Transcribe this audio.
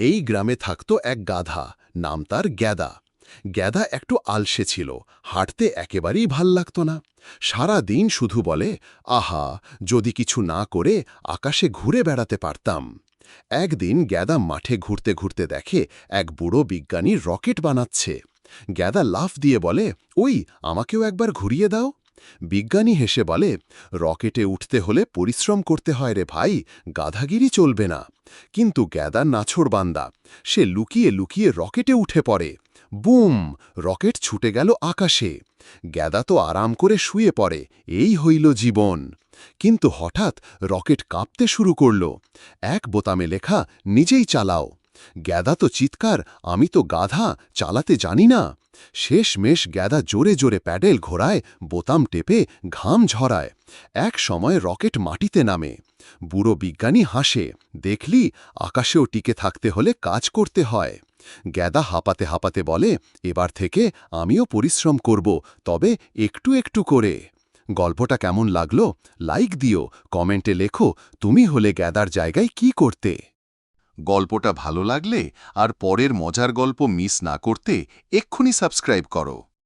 এই গ্রামে থাকত এক গাধা, নাম তার গ্যাদা। গ্যাদা একটু আলসে ছিল, হাঁটতে একেবারেই ভালো লাগত না। সারা দিন শুধু বলে, আহা, যদি কিছু না করে আকাশে ঘুরে বেড়াতে পারতাম। একদিন গ্যাদা মাঠে ঘুরতে ঘুরতে দেখে এক বুড়ো বিজ্ঞানী রকেট বানাচ্ছে। গ্যাদা লাফ দিয়ে বলে, ওই, আমাকেও একবার ঘুরিয়ে দাও। বিজ্ঞানী হেসে বলে, রকেটে উঠতে হলে পরিশ্রম করতে হয় রে ভাই, গাধাগিরি চলবে না। কিন্তু গ্যাদার নাছোড় বান্দা, সে লুকিয়ে লুকিয়ে রকেটে উঠে পড়ে। বুম! রকেট ছুটে গেল আকাশে। গ্যাদা তো আরাম করে শুয়ে পড়ে, এই হইল জীবন। কিন্তু হঠাৎ রকেট কাঁপতে শুরু করল। এক বোতামে লেখা, নিজেই চালাও। গ্যাদা তো চিৎকার, আমি তো গাধা, চালাতে জানি না। শেষমেশ গ্যাদা জোরে জোরে প্যাডেল ঘোরায় বোতাম টেপে ঘাম ঝরায়। এক সময় রকেট মাটিতে নামে। বুড়ো বিজ্ঞানী হাসে, দেখলি, আকাশেও টিকে থাকতে হলে কাজ করতে হয়। গ্যাদা হাঁপাতে হাঁপাতে বলে, এবার থেকে আমিও পরিশ্রম করব, তবে একটু একটু করে। গল্পটা কেমন লাগল? লাইক দিও, কমেন্টে লেখো, তুমি হলে গ্যাদার জায়গায় কি করতে? গল্পটা ভালো লাগলে আর পরের মজার গল্প মিস না করতে এক্ষুনি সাবস্ক্রাইব করো।